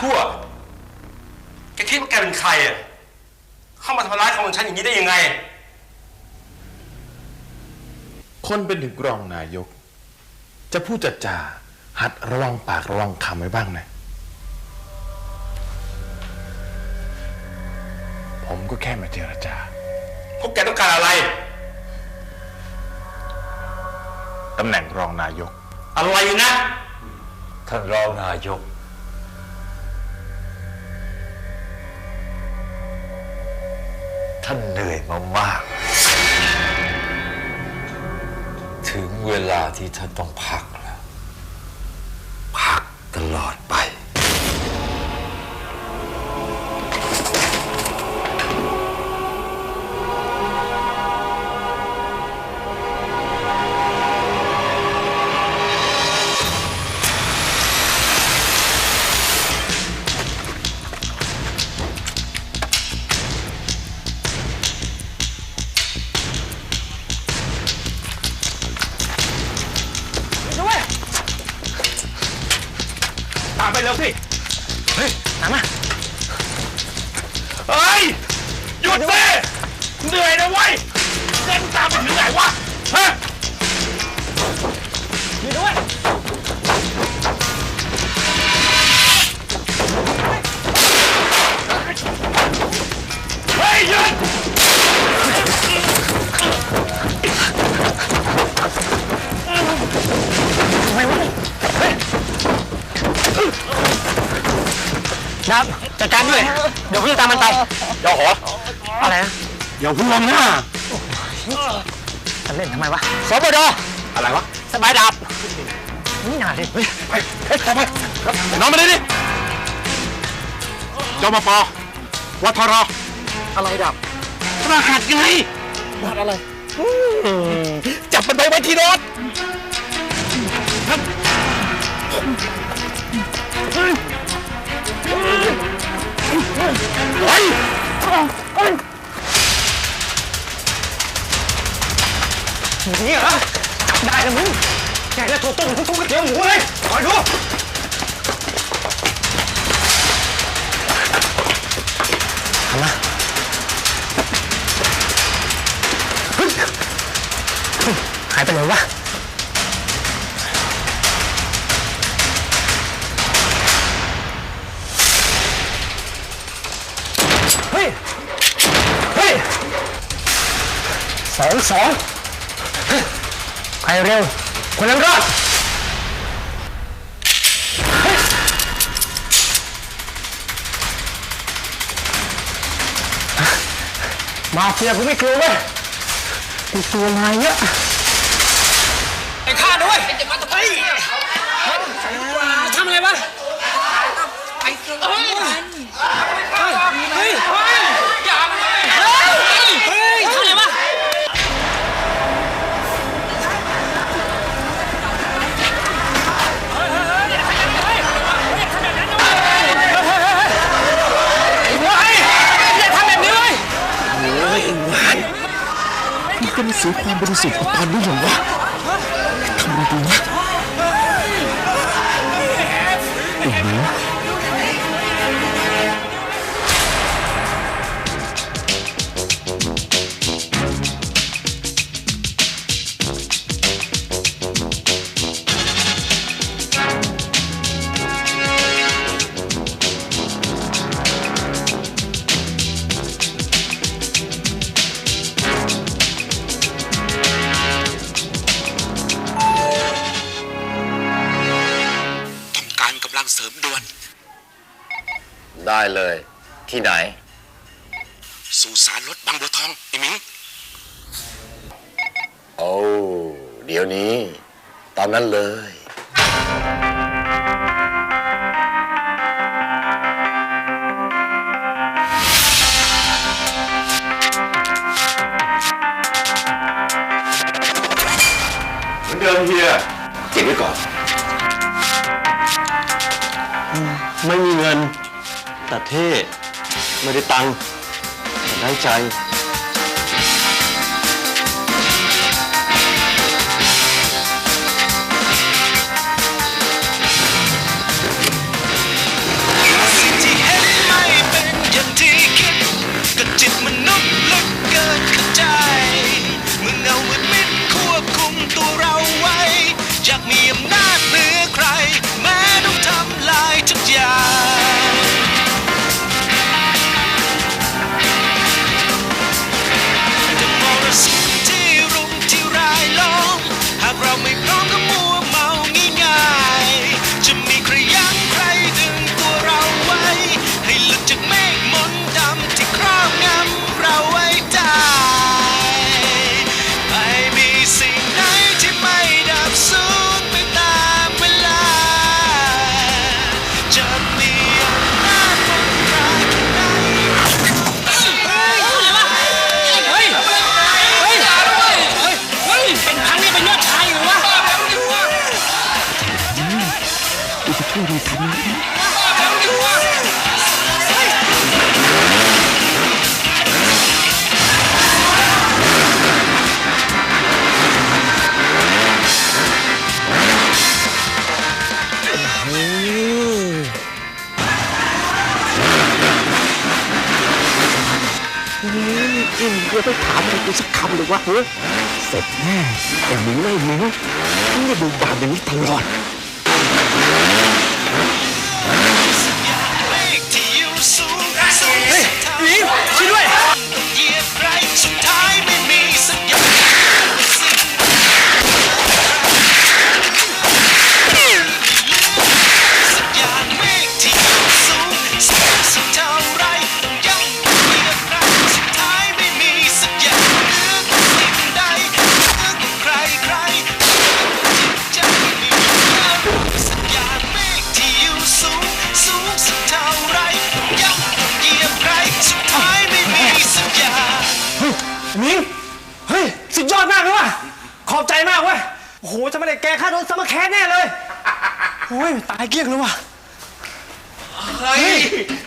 ชาติชั่ว แกคิดว่าแกเป็นใครอะ เข้ามาทำร้ายของฉันอย่างนี้ได้ยังไง คนเป็นถึงรองนายก จะพูดจัดจาหัดระวังปากระวังคำไว้บ้างนะ ผมก็แค่มาเจรจา พวกแกต้องการอะไรตำแหน่งรองนายก อะไรนะ ท่านรองนายกานเหนื่อยมามาก ถึงเวลาที่ท่านต้องพัก ตามไปเร็วสิ เฮ้ย ตามมา เฮ้ย หยุดสิเหนื่อยนะเว้ยเล่นตามไปถึงไหนวะ ฮะ อยู่ด้วย ดับจัดการด้วย เดี๋ยวพี่จะตามมันไป เดี๋ยวหออะไรนะอย่าห่วงนะจะเล่นทำไมวะสบดอะไรวะ สบายดับ นี่น่าเล่นเฮ้ยไปเฮ้ยไปครับน้องมาดิดิจมปวัทรอะไรดับรหัสไงดับอะไร จับมันไปไว้ที่รถ นี่เหรอจับได้แล้วมึงแกจะถูกต้มทุกๆก๋วยเตี๋ยวหมูเลยคอยดูทำมาหายไปไหนวะ สองสองใครเร็ว คนนั้นรอดเฮ้ยมาเฟียกูไม่กลัวเว้ยกูกลัวนายเยอะไอ้ข้าด้วยไอ้จะมาตะไคทำอะไรวะไอ้เฮ้ยเฮ้ยเเสียความบริสุทธิ์ของพันด้วยหรอวะทำไรดีนะ ได้เลย ที่ไหนสู่สารรถบางบัวทองไอ้หมิงโอ้เดี๋ยวนี้ ตอนนั้นเลยเหมือนเดิมเฮียเก็บไว้ก่อน ไม่มีเงิน แต่เท่ ไม่ได้ตังค์แต่ได้ใจ ไปถามอะไรกูสักคำเลยวะเฮ้ยเสร็จแน่แต่มึงไม่มึงมึงจะดูบาดอย่างนี้ตลอด มิงเฮ้ย สุดยอดมากเลยว่ะ ขอบใจมากเว้ย โอ้โหจะไม่ได้แกค่าโดนสมแค้นแน่เลยโอ้ยตายเกลี้ยงเลยว่ะ เฮ้ย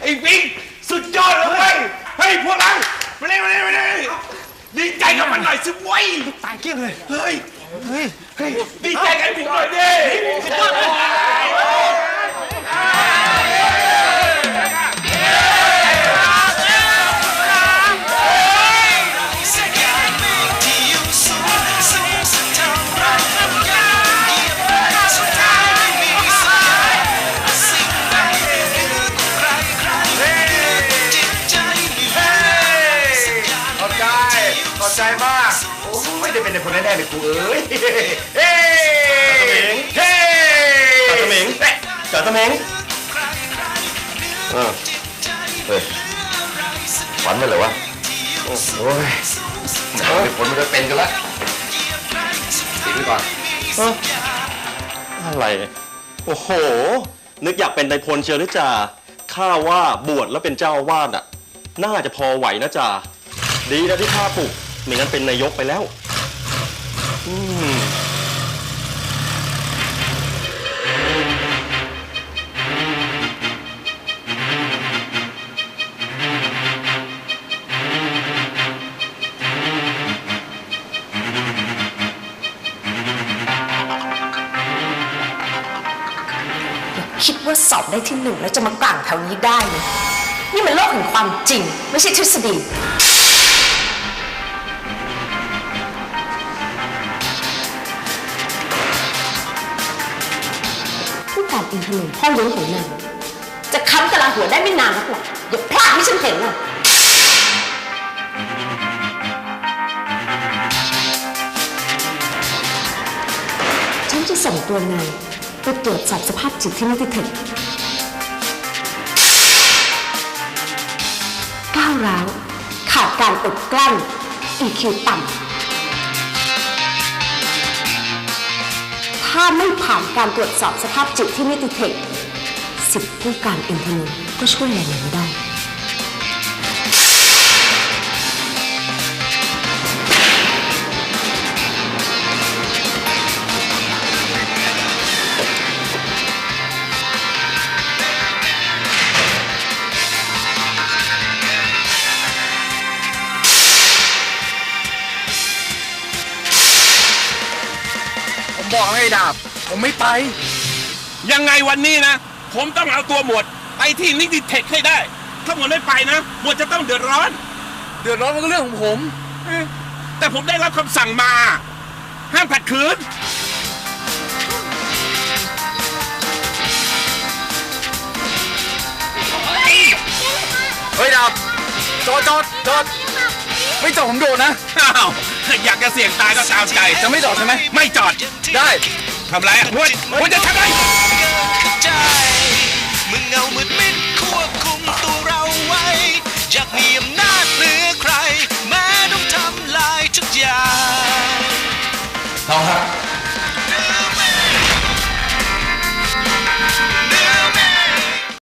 ไอ้ปิ๊กสุดยอดเลยเว้ยเฮ้ยพวกเรามาเร็วมาเร็วมาเร็วดีใจกับมันหน่อยสิเว้ยตายเกลี้ยงเลย เฮ้ย เฮ้ยเฮ้ยดีใจกันผมหน่อยดิ มาก โอ้ไม่ได้เป็นในคนแน่ๆเลยกูเอ้ย เฮ้เฮ้จ่าตะเหม็งเฮ้จ่าตะเมงเออเฮ้ยฝันไปเหรอวะ โอ้ยเดี๋ยวผลมันจะเป็นกันละปิดไว้ก่อนอะไร โอ้โห นึกอยากเป็นนายพลเชียวหรือจ่าข้าว่าบวชแล้วเป็นเจ้าอาวาสอะ น่าจะพอไหวนะจ่าดีนะที่ข้าปลุก ไม่งั้นเป็นนายกไปแล้วอืมคิดว่าสอบได้ที่หนึ่งแล้วจะมากลางแถวนี้ได้เลยนี่มันโลกแห่งความจริง ไม่ใช่ทฤษฎี การอินทนนท์พ่อเลี้ยงของนางจะค้ำกะลาหัวได้ไม่นานนักหรอกอย่าพลาดที่ฉันเห็นน่ะฉันจะส่งตัวนายไปตรวจสอบสภาพจิตที่นิติเทคก้าวร้าวขาดการอดกลั้น EQ ต่ำ ถ้าไม่ผ่านการตรวจสอบสภาพจิตที่นิติเทคสิบผู้การเอ็นทนนก็ช่วยอะไรไม่ได้ ผมไม่ไป ยังไงวันนี้นะ ผมต้องเอาตัวหมวดไปที่นิติเทคให้ได้ ถ้าหมวดไม่ไปนะ หมวดจะต้องเดือดร้อน เดือดร้อนมันก็เรื่องของผมเอ๊ะแต่ผมได้รับคำสั่งมา ห้ามขัดขืน เฮ้ยดาบจอดจอดจอดไม่จอดผมโดนนะ อ้าว อยากจะเสี่ยงตายก็ตามใจ จะไม่จอดใช่ไหม ไม่จอด ได้ ทำไรอะหมวดหมวดจะทำอะไรเข้าใจมึงเงามืดมิดควบคุมตัวเราไว้อยากมีอำ